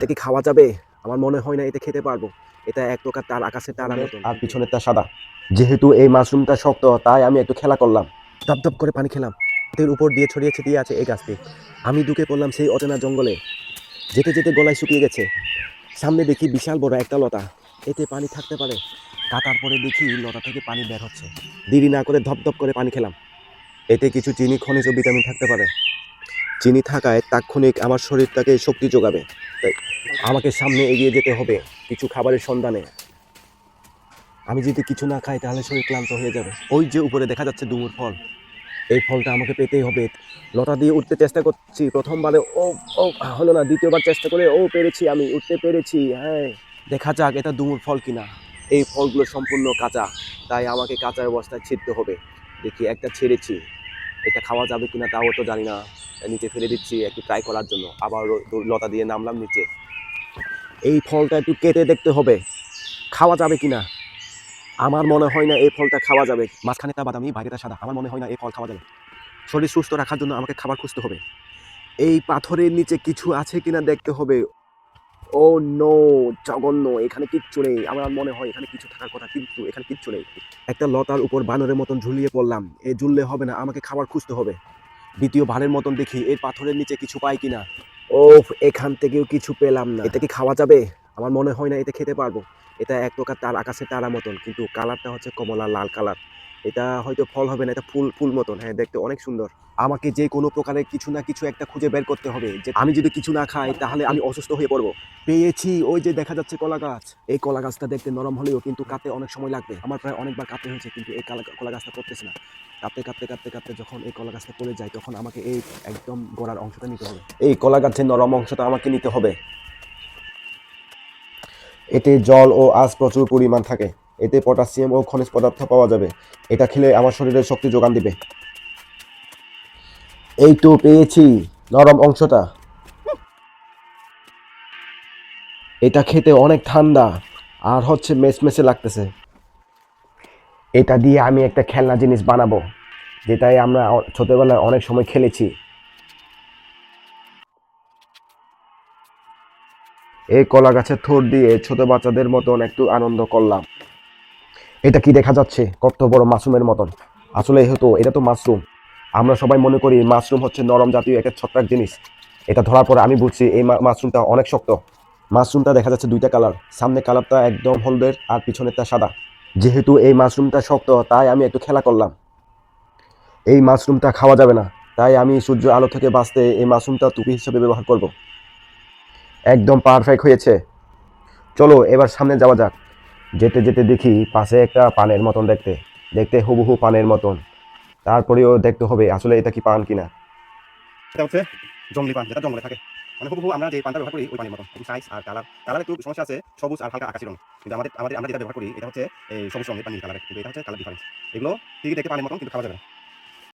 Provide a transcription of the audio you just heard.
এটা কি খাওয়া যাবে? আমার মনে হয় না এটা খেতে পারব। এটা এক প্রকার তার আকাশে তার মতন। আর পিছনেরটা সাদা। যেহেতু এই মাশরুমটা শক্ত তাই আমি একটু খেলা করলাম। দপ দপ করে পানি খেলাম। এর উপর দিয়ে ছড়িয়ে ছিটিয়ে আছে এই গাছটি। আমি ঢুকে পড়লাম সেই অচেনা জঙ্গলে। যেতে যেতে গলায় শুকিয়ে গেছে। সামনে দেখি বিশাল বড় একটা লতা। এতে পানি থাকতে পারে। কাটার পরে দেখি লতা থেকে পানি বের হচ্ছে। দেরি না করে ধপ ধপ করে পানি খেলাম। এতে কিছু চিনি খনিজ ও ভিটামিন থাকতে পারে। চিনি থাকায় তাৎক্ষণিক আমার শরীরটাকে শক্তি যোগাবে। তাই আমাকে সামনে এগিয়ে যেতে হবে কিছু খাবারের সন্ধানে। আমি যদি কিছু না খাই তাহলে শরীর ক্লান্ত হয়ে যাবে। ওই যে উপরে দেখা যাচ্ছে ডুমুর ফল। এই ফলটা আমাকে পেতেই হবে। লতা দিয়ে উঠতে চেষ্টা করছি। প্রথমবারে ও ও, হলো না। দ্বিতীয়বার চেষ্টা করে ও পেরেছি আমি, উঠতে পেরেছি। হ্যাঁ দেখা যাক এটা ডুমুর ফল কিনা। এই ফলগুলো সম্পূর্ণ কাঁচা। তাই আমাকে কাঁচা অবস্থায় ছিঁড়তে হবে। দেখি একটা ছেড়েছি। এটা খাওয়া যাবে কিনা তাও তো জানি না। নিচে ফেলে দিচ্ছি, একটু ট্রাই করার জন্য। আবার লতা দিয়ে নামলাম নিচে। এই ফলটা একটু কেটে দেখতে হবে, খাওয়া যাবে কিনা? আমার মনে হয় না এই ফলটা খাওয়া যাবে। মাঝখানেটা বাদামি, বাইরেটা সাদা। আমার মনে হয় না এই ফল খাওয়া যাবে। শরীর সুস্থ রাখার জন্য আমাকে খাবার খুঁজতে হবে। এই পাথরের নিচে কিছু আছে কিনা দেখতে হবে। ও নো জঘন্য। এখানে কিচ্ছু নেই। আমার মনে হয় এখানে কিছু থাকার কথা, কিন্তু এখানে কিচ্ছু নেই। একটা লতার উপর বানরের মতন ঝুলিয়ে পড়লাম। এ ঝুললে হবে না, আমাকে খাবার খুঁজতে হবে। দ্বিতীয় ভারের মতন দেখি এর পাথরের নিচে কিছু পাই কিনা? ও এখান থেকেও কিছু পেলাম না। এটা কি খাওয়া যাবে? আমার মনে হয় না এটা খেতে পারব। এটা এক প্রকার তার আকাশে তারা মতন, কিন্তু কালারটা হচ্ছে কমলা লাল কালার। এটা হয়তো ফল হবে না, এটা ফুল ফুল মতন। হ্যাঁ দেখতে অনেক সুন্দর। আমাকে যে কোনো প্রকারের কিছু না কিছু একটা খুঁজে বের করতে হবে। যে আমি যদি কিছু না খাই, তাহলে আমি অসুস্থ হয়ে পড়ব। পেয়েছি ওই যে দেখা যাচ্ছে কলা গাছ। এই কলা গাছটা দেখতে নরম হলেও কিন্তু কাটতে অনেক সময় লাগবে। আমার প্রায় অনেকবার কাটতে হয়েছে, কিন্তু এই কালা- কলা গাছটা করতেছে না। কাটতে কাটতে কাটতে কাটতে যখন এই কলা গাছটা পড়ে যায়, তখন আমাকে এই একদম গোড়ার অংশটা নিতে হবে। এই কলা গাছের নরম অংশটা আমাকে নিতে হবে। এতে জল ও আঁশ প্রচুর পরিমাণ থাকে। এতে পটাশিয়াম ও খনিজ পদার্থ পাওয়া যাবে। এটা খেলে আমার শরীরে শক্তি যোগান দিবে। এই তো পেয়েছি নরম অংশটা। এটা খেতে অনেক ঠান্ডা আর হচ্ছে মেসমেসে লাগতেছে। এটা দিয়ে আমি একটা খেলনা জিনিস বানাবো, যেটাই আমরা ছোটবেলায় অনেক সময় খেলেছি। এই কলা গাছের থোর দিয়ে ছোট বাচ্চাদের মতন একটু আনন্দ করলাম। এটা কি দেখা যাচ্ছে? কত বড় মাশরুমের মতন। আসলে হতো, এটা তো মাশরুম। আমরা সবাই মনে করি মাশরুম হচ্ছে নরম জাতীয় একটা ছত্রাক জিনিস। এটা ধরার পরে আমি বুঝছি এই মাশরুমটা অনেক শক্ত। মাশরুমটা দেখা যাচ্ছে দুইটা কালার। সামনে কালারটা একদম হলদের আর পিছনেরটা সাদা। যেহেতু এই মাশরুমটা শক্ত, তাই আমি একটু খেলা করলাম। এই মাশরুমটা খাওয়া যাবে না। তাই আমি সূর্য আলো থেকে বাঁচতে এই মাশরুমটা টুপি হিসেবে ব্যবহার করব। একদম পারফেক্ট হয়েছে। চলো, এবার সামনে যাওয়া যাক। যেতে যেতে দেখি পাশে একটা পানের মতন দেখতে। দেখতে হুবহু পানের মতন। তারপরেও দেখতে হবে, আসলে এটা কি পান কিনা। এটা হচ্ছে জঙ্গলি পান, যেটা জঙ্গলে থাকে। মানে হুবহু আমরা যে পানটা ব্যবহার করি, ওই পানির মতো সাইজ আর কালার কালার একটু সমস্যা আছে, সবুজ আর হালকা আকাশি রং কিন্তু আমাদের আমাদের আমরা যেটা ব্যবহার করি, এটা হচ্ছে এই সবুজ রঙের পানির কালার কিন্তু এটা হচ্ছে কালার ডিফারেন্স এগুলো ঠিকই দেখতে পানির মতন, কিন্তু খাওয়া যাবে